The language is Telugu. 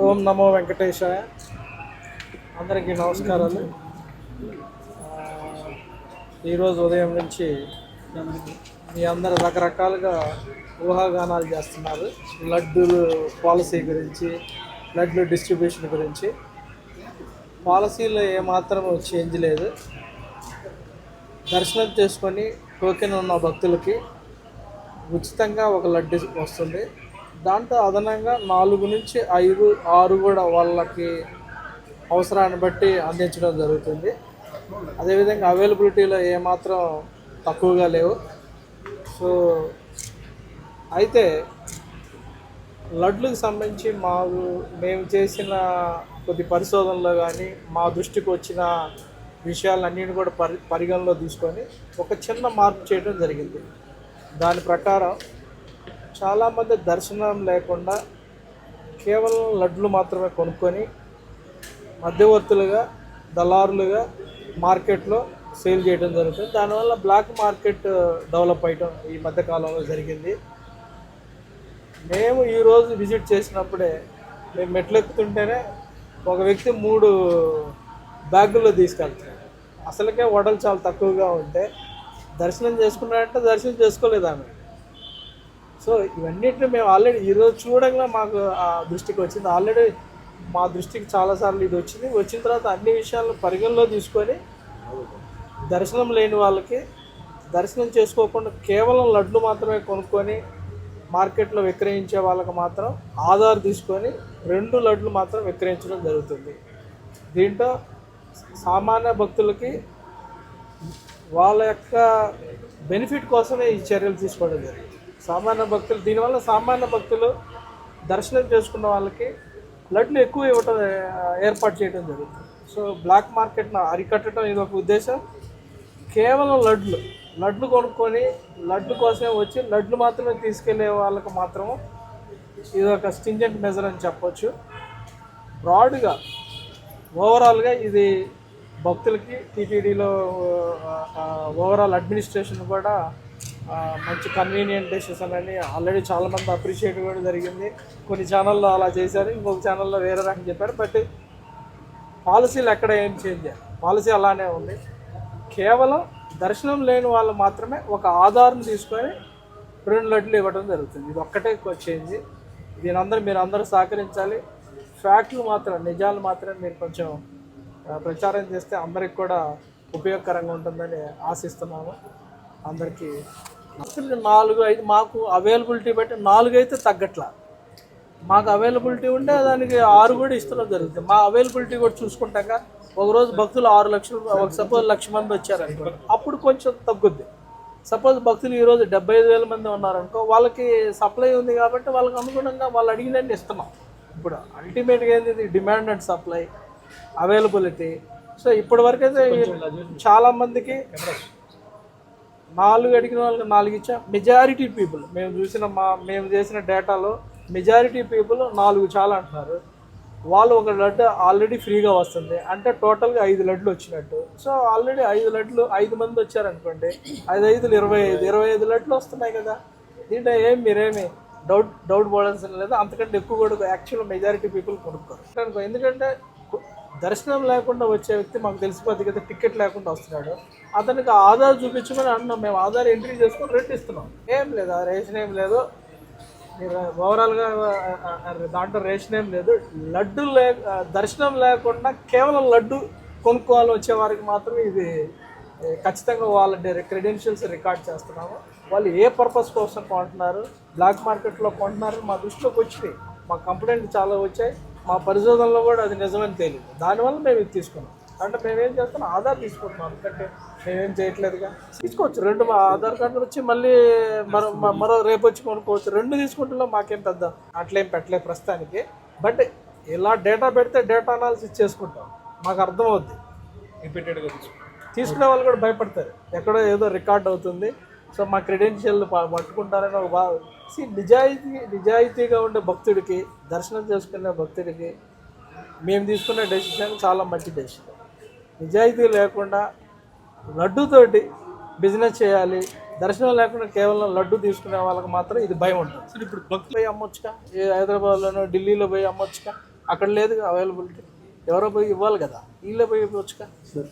ఓం నమో వెంకటేశాయ. అందరికీ నమస్కారాలు. ఈరోజు ఉదయం నుంచి మీ అందరు రకరకాలుగా ఊహాగానాలు చేస్తున్నారు. లడ్డూలు పాలసీ గురించి లడ్డు డిస్ట్రిబ్యూషన్ గురించి. పాలసీలో ఏమాత్రం చేంజ్ లేదు. దర్శనం చేసుకొని టోకెన్ ఉన్న భక్తులకి ఉచితంగా ఒక లడ్డు వస్తుంది. దాంట్లో అదనంగా నాలుగు నుంచి ఐదు ఆరు కూడా వాళ్ళకి అవసరాన్ని బట్టి అందించడం జరుగుతుంది. అదేవిధంగా అవైలబిలిటీలో ఏమాత్రం తక్కువగా లేవు. సో అయితే లడ్లకు సంబంధించి మాకు మేము చేసిన కొద్ది పరిశోధనలో కానీ మా దృష్టికి వచ్చిన విషయాలన్నింటినీ కూడా పరి పరిగణలో తీసుకొని ఒక చిన్న మార్పు చేయడం జరిగింది. దాని ప్రకారం చాలామంది దర్శనం లేకుండా కేవలం లడ్లు మాత్రమే కొనుక్కొని మధ్యవర్తులుగా దళారులుగా మార్కెట్లో సేల్ చేయడం జరుగుతుంది. దానివల్ల బ్లాక్ మార్కెట్ డెవలప్ అయ్యడం ఈ మధ్యకాలంలో జరిగింది. మేము ఈరోజు విజిట్ చేసినప్పుడే మేము మెట్లు ఎక్కుతుంటేనే ఒక వ్యక్తి మూడు బ్యాగుల్లో తీసుకెళ్తాడు. అసలుకే వడలు చాలా తక్కువగా ఉంటే దర్శనం చేసుకున్నాడంటే దర్శనం చేసుకోలేదు ఆమె. సో ఇవన్నిటిని మేము ఆల్రెడీ ఈరోజు చూడంగా మాకు ఆ దృష్టికి వచ్చింది. ఆల్రెడీ మా దృష్టికి చాలాసార్లు ఇది వచ్చింది. వచ్చిన తర్వాత అన్ని విషయాలను పరిగణలో తీసుకొని దర్శనం లేని వాళ్ళకి దర్శనం చేసుకోకుండా కేవలం లడ్లు మాత్రమే కొనుక్కొని మార్కెట్లో విక్రయించే వాళ్ళకి మాత్రం ఆధార్ తీసుకొని రెండు లడ్లు మాత్రం విక్రయించడం జరుగుతుంది. దీంట్లో సామాన్య భక్తులకి వాళ్ళ యొక్క బెనిఫిట్ కోసమే ఈ చర్యలు తీసుకోవడం జరిగింది సామాన్య భక్తులు దీనివల్ల సామాన్య భక్తులు దర్శనం చేసుకున్న వాళ్ళకి బ్లడ్లు ఎక్కువ ఇవ్వటం ఏర్పాటు చేయడం జరుగుతుంది. సో బ్లాక్ మార్కెట్ను అరికట్టడం ఇది ఒక ఉద్దేశం. కేవలం లడ్లు లడ్లు కొనుక్కొని లడ్డు కోసమే వచ్చి లడ్లు మాత్రమే తీసుకెళ్ళే వాళ్ళకు మాత్రము ఇది ఒక స్టింజెంట్ మెజర్ అని చెప్పొచ్చు. బ్రాడ్గా ఓవరాల్గా ఇది భక్తులకి టీటీడీలో ఓవరాల్ అడ్మినిస్ట్రేషన్ కూడా మంచి కన్వీనియంట్ డెసిషన్ అని ఆల్రెడీ చాలామంది అప్రిషియేట్ కూడా జరిగింది. కొన్ని ఛానల్లో అలా చేశారు ఇంకొక ఛానల్లో వేరే రకం చెప్పారు. బట్ పాలసీలు ఎక్కడ ఏం చేంజ్ పాలసీ అలానే ఉంది. కేవలం దర్శనం లేని వాళ్ళు మాత్రమే ఒక ఆధారం తీసుకొని రెండు లడ్లు ఇవ్వడం జరుగుతుంది. ఇది ఒక్కటే చేంజ్ దీని అందరూ మీరు అందరూ సహకరించాలి. ఫ్యాక్ట్లు మాత్రం నిజాలు మాత్రం మీరు కొంచెం ప్రచారం చేస్తే అందరికి కూడా ఉపయోగకరంగా ఉంటుందని ఆశిస్తున్నాము. అందరికీ నాలుగు ఐదు మాకు అవైలబిలిటీ బట్టి నాలుగు అయితే తగ్గట్లా. మాకు అవైలబిలిటీ ఉంటే దానికి ఆరు కూడా ఇస్తడం జరుగుతుంది. మా అవైలబిలిటీ కూడా చూసుకుంటాక ఒకరోజు భక్తులు ఆరు లక్షలు ఒక సపోజ్ లక్ష మంది వచ్చారనుకో అప్పుడు కొంచెం తగ్గుద్ది. సపోజ్ భక్తులు ఈరోజు డెబ్బై ఐదు వేల మంది ఉన్నారనుకో వాళ్ళకి సప్లై ఉంది కాబట్టి వాళ్ళకి అనుగుణంగా వాళ్ళు అడిగినన్ని ఇస్తున్నాం. ఇప్పుడు అల్టిమేట్గా ఏంది demand and supply availability so ఇప్పటి వరకు అయితే చాలా మందికి నాలుగు అడిగిన వాళ్ళకి నాలుగు ఇచ్చా. మెజారిటీ పీపుల్ మేము చూసిన మా మేము చేసిన డేటాలో మెజారిటీ పీపుల్ నాలుగు చాలా అంటున్నారు. వాళ్ళు ఒక లడ్డు ఆల్రెడీ ఫ్రీగా వస్తుంది. అంటే టోటల్గా ఐదు లడ్లు వచ్చినట్టు. సో ఆల్రెడీ ఐదు లడ్లు ఐదు మంది వచ్చారనుకోండి. ఐదు ఐదులు ఇరవై ఐదు. ఇరవై ఐదు లడ్లు వస్తున్నాయి కదా. దీంట్లో ఏం మీరేమి డౌట్ డౌట్ పోవాల్సిన లేదు. అంతకంటే ఎక్కువ కూడా యాక్చువల్ మెజారిటీ పీపుల్ కొనుక్కోరు. అనుకో ఎందుకంటే దర్శనం లేకుండా వచ్చే వ్యక్తి మాకు తెలిసిపోద్ది కదా టికెట్ లేకుండా వస్తున్నాడు. అతనికి ఆధార్ చూపించమని అంటున్నాం మేము ఆధార్ ఎంట్రీ చేసుకొని రేట్ ఇస్తున్నాం. ఏం లేదు ఆ రేషన్ ఏం లేదు. మీరు ఓవరాల్గా దాంట్లో రేషన్ ఏం లేదు. లడ్డు లే దర్శనం లేకుండా కేవలం లడ్డు కొనుక్కోవాలి వచ్చే వారికి మాత్రమే ఇది ఖచ్చితంగా వాళ్ళ క్రెడెన్షియల్స్ రికార్డ్ చేస్తున్నాము. వాళ్ళు ఏ పర్పస్ కోసం కొంటున్నారు బ్లాక్ మార్కెట్లో కొంటున్నారు మా దృష్టిలోకి వచ్చినాయి. మా కంప్లైంట్ చాలా వచ్చాయి. మా పరిశోధనలో కూడా అది నిజమని తేలింది. దానివల్ల మేము ఇది తీసుకున్నాం. అంటే మేమేం చేస్తున్నాం? ఆధార్ తీసుకుంటున్నాం. ఎందుకంటే మేమేం చేయట్లేదుగా. తీసుకోవచ్చు. రెండు మా ఆధార్ కార్డులు వచ్చి మళ్ళీ మరో మరో రేపు వచ్చి కొనుక్కోవచ్చు. రెండు తీసుకుంటున్నాం. మాకేం పెద్ద అట్లేం పెట్టలేదు ప్రస్తుతానికి. బట్ ఇలా డేటా పెడితే డేటా అనాలిసిస్ చేసుకుంటాం. మాకు అర్థమవుద్ది. రిపీటెడ్గా తీసుకునే వాళ్ళు కూడా భయపడతారు. ఎక్కడో ఏదో రికార్డ్ అవుతుంది. సో మా క్రెడెన్షియల్ పట్టుకుంటారని ఒక బా See, నిజాయితీ నిజాయితీగా ఉండే భక్తుడికి దర్శనం చేసుకునే భక్తుడికి మేము తీసుకునే డెసిషన్ చాలా మంచి డెసిషన్ నిజాయితీ లేకుండా లడ్డుతోటి బిజినెస్ చేయాలి దర్శనం లేకుండా కేవలం లడ్డు తీసుకునే వాళ్ళకి మాత్రం ఇది భయం ఉంటుంది. అసలు ఇప్పుడు భక్తులు పోయి అమ్మొచ్చుగా ఏ హైదరాబాద్లోనో ఢిల్లీలో పోయి అమ్మొచ్చుగా అక్కడ లేదు అవైలబిలిటీ ఎవరో పోయి ఇవ్వాలి కదా. వీళ్ళే పోయి ఇవ్వచ్చుగా సార్